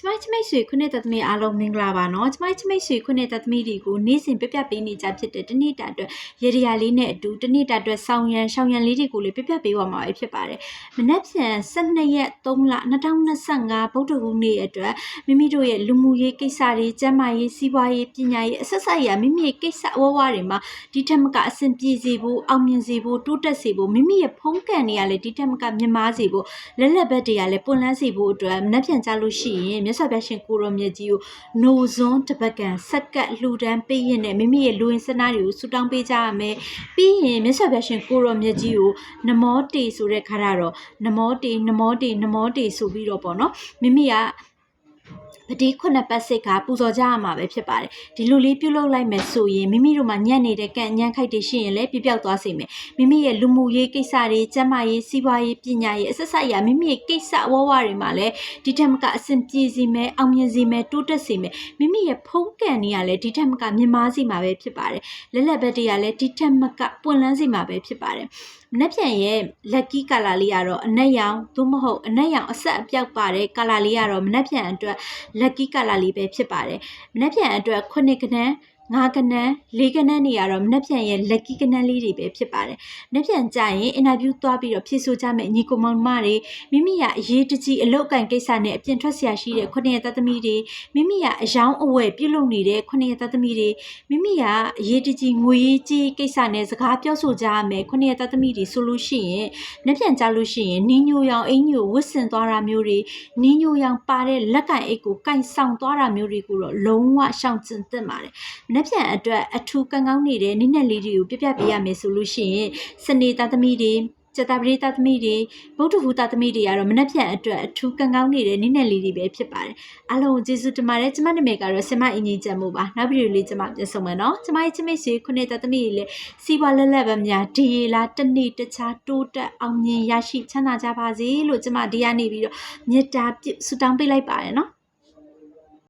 ကျမချမိတ်ဆွေခုနှစ်သက်သမီးအားလုံးမင်္ဂလာပါနော်ကျမချမိတ်ဆွေခုနှစ်သက်သမီးတွေကိုနေ့စဉ်ပြပြပေးနေကြဖြစ်တဲ့တနေ့တာအတွက်ရေဒီယာလေးနဲ့အတူတနေ့တာအတွက်ဆောင်းရံရှောင်းရံလေးတွေကိုလည်းပြပြပေးသွားမှာပဲဖြစ်ပါတယ်မနက်ဖြန်12ရက်3လ2025ဗုဒ္ဓဟူးနေ့အတွက်မိမိတို့ရဲ့လူမှုရေးကိစ္စတွေကျန်းမာရေးစီးပွားရေးပညာရေးအဆက်ဆက်ရမိမိရဲ့ကိစ္စအဝဝတွေမှာဒီထက်မကအဆင်ပြေစေဖို့အောင်မြင်စေဖို့တိုးတက်စေဖို့မိမိရဲ့ဖုံးကန်တွေကလည်းဒီထက်မကမြင့်မားစေဖို့လက်လက်ဘက်တွေကလည်းပွင့်လန်းစေဖို့အတွက်မနက်ဖြန်ကြလို့ရှိရင်မြတ်စွာဘုရားရှင်ကိုရောမြတ်ကြီးကိုနိုဇွန်းတပတ်ကန်ဆက်ကတ်လှူဒန်းပေးရင်နဲ့မိမိရဲ့လူဝင်စနာတွေကိုဆူတောင်းပေးကြရမယ်ပြီးရင်မြတ်စွာဘုရားရှင်ကိုရောမြတ်ကြီးကိုနမောတေဆိုတဲ့ခါတော့နမောတေနမောတေနမောတေဆိုပြီးတော့ပေါ့နော်မိမိက ပတိခုနှစ်ပတ်စိတ်ကပူဇော်ကြရမှာပဲဖြစ်ပါတယ်ဒီလိုလေးပြုလုပ်လိုက်မယ်ဆိုရင်မိမိတို့မှာညံ့နေတဲ့ကံညံ့ခိုက်တွေရှိရင်လည်းပြပြောက်သွားစေမယ်မိမိရဲ့လူမှုရေးကိစ္စတွေကျန်းမာရေးစီးပွားရေးပညာရေးအဆက်ဆက်ရမိမိရဲ့ကိစ္စအဝဝတွေမှာလည်းဒီထက်မကအဆင်ပြေစေမယ်အောင်မြင်စေမယ်တိုးတက်စေမယ်မိမိရဲ့ဖုံးကံတွေကလည်းဒီထက်မကမြင်မာစေမှာပဲဖြစ်ပါတယ်လက်လက်ဘက်တွေကလည်းဒီထက်မကပွင့်လန်းစေမှာပဲဖြစ်ပါတယ်မနှက်ပြန်ရဲ့ lucky color လေးကတော့အနက်ရောင်သို့မဟုတ်အနက်ရောင်အဆက်အပြောက်ပါတဲ့ color လေးကတော့မနှက်ပြန်အတွက် lucky color လေးပဲဖြစ်ပါတယ်မနှက်ပြန်အတွက်ခုနှ စ်ကနန်းငါးကနန်းလေးကနန်းနေရတော့မနှက်ပြန်ရဲ့ lucky ကနန်းလေးတွေပဲဖြစ်ပါတယ်မနှက်ပြန်ကြရင် interview သွားပြီးတော့ဖြည့်ဆို့ကြမယ့်ညီကိုမောင်မတွေမိမိကအရေးတကြီးအလောက်ကန်ကိစ္စနဲ့အပြင်ထွက်ဆရာရှိတဲ့ခုနှစ်ရက်သက်သမီးတွေမိမိကအယောင်းအဝယ်ပြုလုပ်နေတဲ့ခုနှစ်ရက်သက်သမီးတွေမိမိကအရေးတကြီးငွေရေးကြီးကိစ္စနဲ့စကားပြောဆိုကြရမယ်ခုနှစ်ရက်သက်သမီးတွေဆိုလို့ရှိရင်မနှက်ပြန်ကြလို့ရှိရင်နင်းညိုရောင်အင်ညိုဝတ်ဆင်သွားတာမျိုးတွေနင်းညိုရောင်ပါတဲ့လက်ကန်အိတ်ကိုကင်ဆောင်သွားတာမျိုးတွေကိုတော့လုံးဝရှောင်ကျဉ်သင့်ပါတယ်မနှက်ပြန်အတွက်အထူးကံကောင်းနေတဲ့နိနဲ့လေးတွေကိုပြပြပေးရမယ်ဆိုလို့ရှိရင်စနေသားသမီးတွေကျက်တာပရိသတ်သမီးတွေဗုဒ္ဓဟူသားသမီးတွေကတော့မနှက်ပြန်အတွက်အထူးကံကောင်းနေတဲ့နိနဲ့လေးတွေပဲဖြစ်ပါတယ်အားလုံးကိုကျေးဇူးတင်ပါတယ်ကျမနာမည်ကတော့ဆင်မအင်ကြီးကျန်မှုပါနောက်ဗီဒီယိုလေးကျမပြန်ဆောင်မယ်နော်ကျမရဲ့ချစ်မိတ်ဆွေခုနှစ်သားသမီးတွေလည်းစီးပွားလက်လက်ပဲများဒီရီလားတစ်နေ့တခြားတိုးတက်အောင်မြင်ရရှိချမ်းသာကြပါစေလို့ကျမဒီကနေပြီးတော့မေတ္တာပြုဆုတောင်းပေးလိုက်ပါတယ်နော်